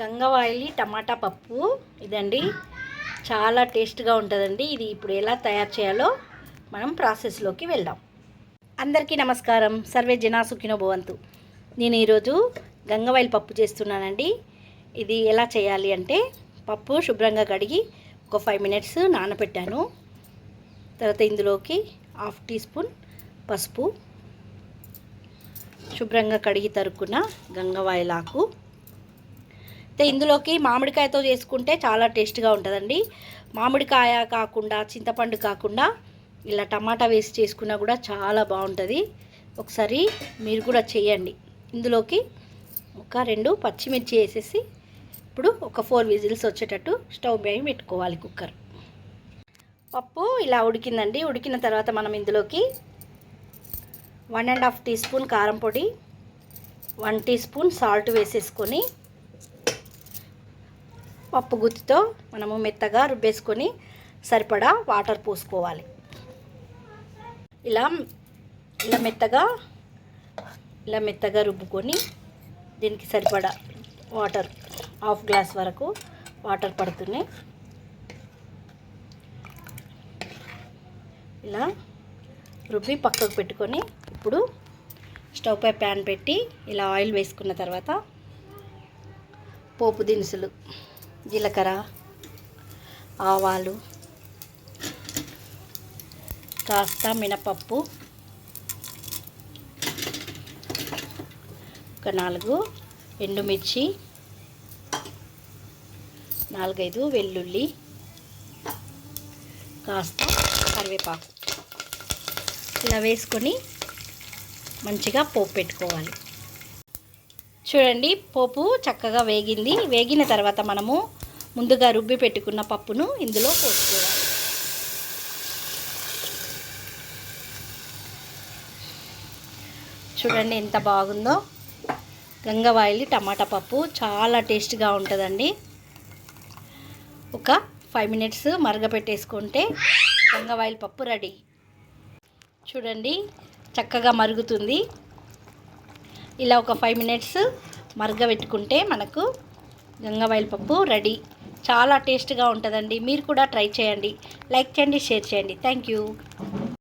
గంగవాయిలి టమాటా పప్పు. ఇదండి. చాలా టేస్ట్గా ఉంటుందండి. ఇది ఇప్పుడు ఎలా తయారు చేయాలో మనం ప్రాసెస్లోకి వెళ్దాం. అందరికీ నమస్కారం. సర్వే జనా సుఖినో భవంతు. నేను ఈరోజు గంగవాయిల్ పప్పు చేస్తున్నానండి. ఇది ఎలా చేయాలి అంటే పప్పు శుభ్రంగా కడిగి ఒక ఫైవ్ మినిట్స్ నానబెట్టాను తర్వాత ఇందులోకి హాఫ్ టీ స్పూన్ పసుపు. శుభ్రంగా కడిగి తరుక్కున్న గంగవాయిల్ ఆకు అయితే ఇందులోకి మామిడికాయతో చేసుకుంటే చాలా టేస్ట్గా ఉంటుందండి. మామిడికాయ కాకుండా చింతపండు కాకుండా ఇలా టమాటా వేసి చేసుకున్నా కూడా చాలా బాగుంటుంది. ఒకసారి మీరు కూడా చేయండి. ఇందులోకి ఒక రెండు పచ్చిమిర్చి వేసేసి ఇప్పుడు ఒక ఫోర్ విజిల్స్ వచ్చేటట్టు స్టవ్ పై పెట్టుకోవాలి కుక్కర్. పప్పు ఇలా ఉడికిందండి. ఉడికిన తర్వాత మనం ఇందులోకి one and half teaspoon కారం పొడి వన్ టీ స్పూన్ సాల్ట్ వేసేసుకొని పప్పు గుత్తితో మనము మెత్తగా రుబ్బేసుకొని సరిపడా వాటర్ పోసుకోవాలి. ఇలా ఇలా మెత్తగా ఇలా మెత్తగా రుబ్బుకొని దీనికి సరిపడా వాటర్ హాఫ్ గ్లాస్ వరకు వాటర్ పడుతున్నాయి ఇలా రుబ్బి పక్కకు పెట్టుకొని ఇప్పుడు స్టవ్ పై ప్యాన్ పెట్టి ఇలా ఆయిల్ వేసుకున్న తర్వాత పోపు దినుసులు జీలకర్ర ఆవాలు కాస్త మినపప్పు ఒక నాలుగు ఎండుమిర్చి నాలుగైదు వెల్లుల్లి కాస్త కరివేపాకు. ఇలా వేసుకొని మంచిగా పోపు పెట్టుకోవాలి. చూడండి పోపు చక్కగా వేగింది. వేగిన తర్వాత మనము ముందుగా రుబ్బి పెట్టుకున్న పప్పును ఇందులో పోసుకోవాలి. చూడండి ఎంత బాగుందో. గంగవాయిలి టమాటా పప్పు చాలా టేస్ట్గా ఉంటుందండి. ఒక ఫైవ్ మినిట్స్ మరగపెట్టేసుకుంటే గంగవాయిల్ పప్పు రెడీ. చూడండి చక్కగా మరుగుతుంది. ఇలా ఒక ఫైవ్ మినిట్స్ మరగబెట్టుకుంటే మనకు గంగవాయిల పప్పు రెడీ చాలా టేస్ట్గా ఉంటుందండి. మీరు కూడా ట్రై చేయండి. లైక్ చేయండి షేర్ చేయండి. Thank you